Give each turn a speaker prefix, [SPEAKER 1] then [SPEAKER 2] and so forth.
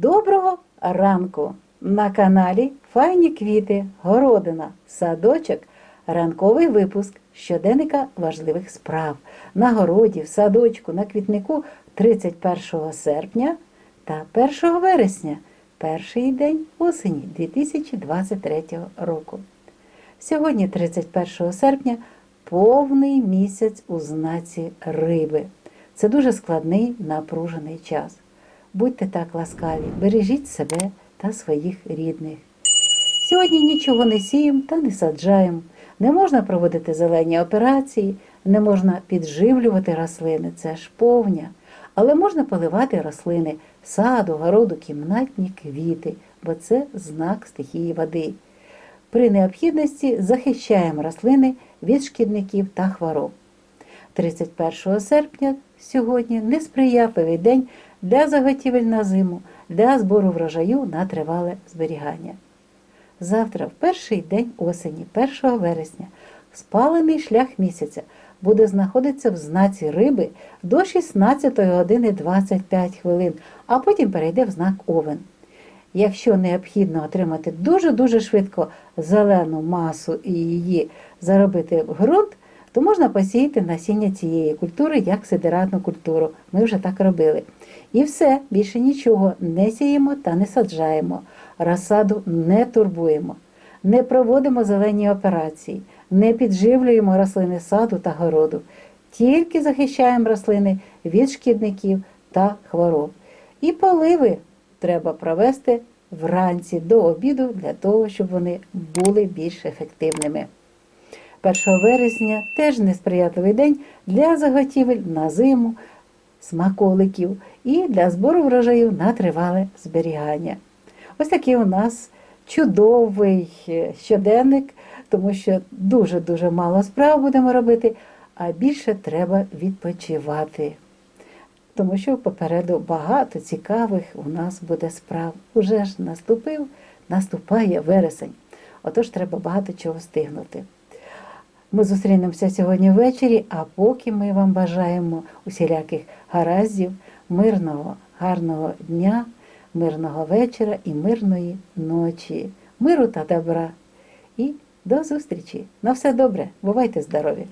[SPEAKER 1] Доброго ранку! На каналі Файні квіти, городина, садочок, ранковий випуск щоденника важливих справ на городі, в садочку, на квітнику 31 серпня та 1 вересня, перший день осені 2023 року. Сьогодні, 31 серпня, повний місяць у знаці риби. Це дуже складний напружений час. Будьте так ласкаві, бережіть себе та своїх рідних. Сьогодні нічого не сіємо та не саджаємо. Не можна проводити зелені операції, не можна підживлювати рослини, це ж повня. Але можна поливати рослини саду, городу, кімнатні квіти, бо це знак стихії води. При необхідності захищаємо рослини від шкідників та хвороб. 31 серпня сьогодні несприятливий день для заготівель на зиму, для збору врожаю на тривале зберігання. Завтра, в перший день осені, 1 вересня, спалений шлях місяця буде знаходитися в знаці риби до 16 години 25 хвилин, а потім перейде в знак Овен. Якщо необхідно отримати дуже-дуже швидко зелену масу і її заробити в ґрунт, то можна посіяти насіння цієї культури як сидератну культуру. Ми вже так робили. І все, більше нічого не сіємо та не саджаємо, розсаду не турбуємо, не проводимо зелені операції, не підживлюємо рослини саду та городу, тільки захищаємо рослини від шкідників та хвороб. І поливи треба провести вранці до обіду для того, щоб вони були більш ефективними. 1 вересня теж несприятливий день для заготівель на зиму, смаколиків і для збору врожаю на тривале зберігання. Ось такий у нас чудовий е, щоденник, тому що дуже-дуже мало справ будемо робити, а більше треба відпочивати. Тому що попереду багато цікавих у нас буде справ. Уже ж наступив, наступає вересень. Отож треба багато чого встигнути. Ми зустрінемося сьогодні ввечері, а поки ми вам бажаємо усіляких гараздів, мирного, гарного дня, мирного вечора і мирної ночі, миру та добра. І до зустрічі! На все добре! Бувайте здорові!